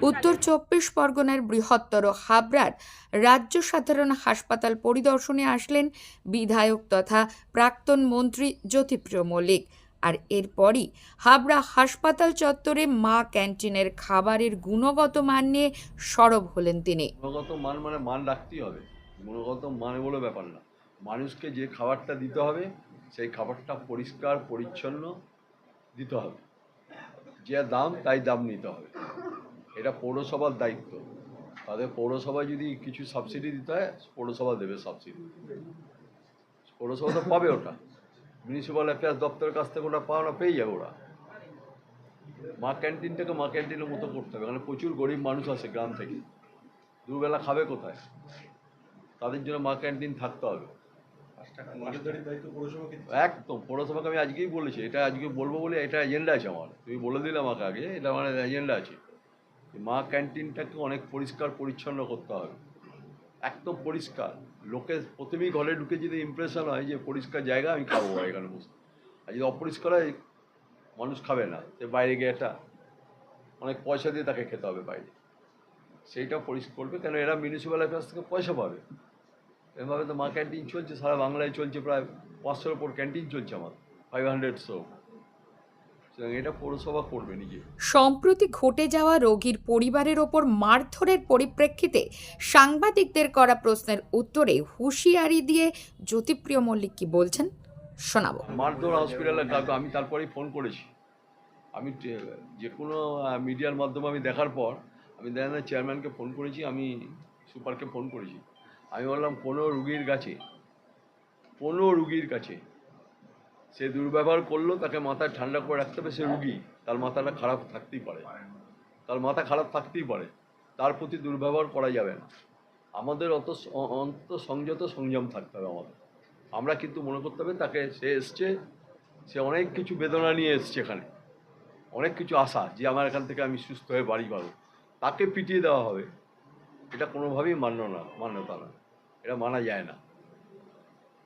উত্তর চব্বিশ পরগনার বৃহত্তর হাবড়ার রাজ্য সাধারণ হাসপাতাল পরিদর্শনে আসলেন বিধায়ক তথা প্রাক্তন মন্ত্রী জ্যোতিপ্রিয় মল্লিক। আর এরপরই হাবড়া হাসপাতাল চত্বরে মা ক্যান্টিনের খাবারের গুণগত মান নিয়ে সরব হলেন তিনি। গুণগত মান মানে মান রাখতেই হবে। গুণগত মানে বলে ব্যাপার না। মানুষকে যে খাবারটা দিতে হবে, সেই খাবারটা পরিষ্কার, পরিচ্ছন্ন দিতে হবে। যে দাম, তাই দাম নিতে হবে। এটা পৌরসভার দায়িত্ব। তাদের পৌরসভায় যদি কিছু সাবসিডি দিতে হয়, পৌরসভা দেবে সাবসিডি পৌরসভা তো পাবে ওটা। মিউনিসিপ্যাল অ্যাফেয়ার্স দপ্তরের কাছ থেকে ওটা পাওয়া পেয়ে যাবে ওরা। মা ক্যান্টিনটাকে মা ক্যান্টিনের মতো করতে হবে কারণ প্রচুর গরিব মানুষ আছে গ্রাম থেকে। দুবেলা খাবে কোথায়? তাদের জন্য মা ক্যান্টিন থাকতে হবে। একদম পৌরসভাকে আমি আজকেই বলেছি এটা আজকে বলব বলে এটা এজেন্ডা আছে আমার। তুমি বলে দিলে আমাকে আগে এটা আমার এজেন্ডা আছে। মা ক্যান্টিনটাকে অনেক পরিষ্কার পরিচ্ছন্ন করতে হবে। একদম পরিষ্কার। লোকে প্রথমেই ঘরে ঢুকে যদি ইমপ্রেশন হয় যে পরিষ্কার জায়গা, আমি খাব এখানে বসে। আর যদি অপরিষ্কার হয়, মানুষ খাবে না। সে বাইরে গিয়ে একটা অনেক পয়সা দিয়ে তাকে খেতে হবে বাইরে। সেইটা পরিষ্কার করবে। কেন এরা মিউনিসিপ্যালের কাছ থেকে পয়সা পাবে? এভাবে তো মা ক্যান্টিন চলছে, সারা বাংলায় চলছে প্রায় পাঁচশোর ওপর ক্যান্টিন চলছে আমার। ফাইভ হান্ড্রেড শো এটা পৌরসভা করবে নিজে। সম্প্রতি ঘটে যাওয়া রোগীর পরিবারের ওপর মারধরের পরিপ্রেক্ষিতে সাংবাদিকদের করা প্রশ্নের উত্তরে হুঁশিয়ারি দিয়ে জ্যোতিপ্রিয় মল্লিক কি বলছেন শোনাবো। মারধর হসপিটালে কাউকে আমি তারপরেই ফোন করেছি। আমি যে কোনো মিডিয়ার মাধ্যমে আমি দেখার পর আমি দেখেন চেয়ারম্যানকে ফোন করেছি আমি সুপারকে ফোন করেছি। আমি বললাম কোনো রুগীর কাছে কোনো রুগীর কাছে সে দুর্ব্যবহার করল, তাকে মাথায় ঠান্ডা করে রাখতে হবে, সে রুগী। তার মাথাটা খারাপ থাকতেই পারে। তার মাথা খারাপ থাকতেই পারে। তার প্রতি দুর্ব্যবহার করা যাবে না। আমাদের অত অন্ত সংযত সংযম থাকতে হবে আমাদের। আমরা কিন্তু মনে করতে হবে তাকে সে এসছে, সে অনেক কিছু বেদনা নিয়ে এসছে এখানে। অনেক কিছু আশা যে আমার এখান থেকে আমি সুস্থ হয়ে বাড়ি পাবো। তাকে পিটিয়ে দেওয়া হবে। এটা কোনোভাবেই মান্য না মান্যতা না। এটা মানা যায় না।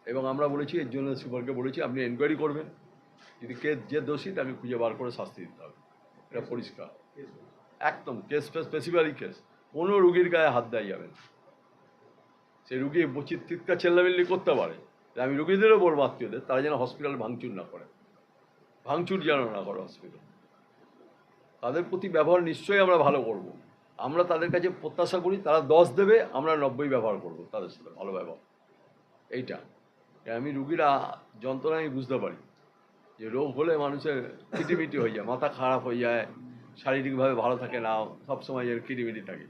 এবং আমরা বলেছি এর জন্য সুপারকে বলেছি, আপনি এনকোয়ারি করবেন। যদি কে, যে দোষী, তাকে খুঁজে বার করে শাস্তি দিতে হবে। এটা পরিষ্কার। একদম কেস স্পেসিফিক্যালি কেস কোনো রুগীর গায়ে হাত দেওয়া যাবে না। সে রুগী বচি চিৎকার চেল্লামিল্লি করতে পারে। আমি রুগীদেরও বলব আত্মীয়দের তারা যেন হসপিটাল ভাঙচুর না করে। ভাঙচুর যেন না করে হসপিটাল তাদের প্রতি ব্যবহার নিশ্চয়ই আমরা ভালো করব। আমরা তাদের কাছে প্রত্যাশা করি, তারা দশ দেবে, আমরা নব্বই ব্যবহার করব তাদের সাথে ভালো ব্যবহার। এইটা। আমি রুগীরা যন্ত্রণা আমি বুঝতে পারি। যে রোগ হলে মানুষের কিটিমিটি হয়ে যায়, মাথা খারাপ হয়ে যায়, শারীরিকভাবে ভালো থাকে না সবসময় এর কিটিমিটি থাকে।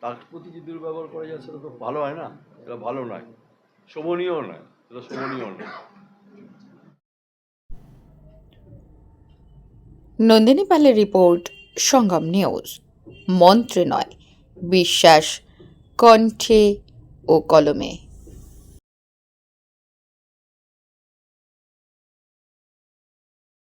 তার প্রতি যে দুর্ব্যবহার করা যায় সেটা তো ভালো হয় না? এটা ভালো নয়। শোভনীয় নয়। সেটা শোভনীয় নয়। নন্দিনী পালের রিপোর্ট, সঙ্গম নিউজ। মন্ত্রে নয়, বিশ্বাস, কণ্ঠে ও কলমে।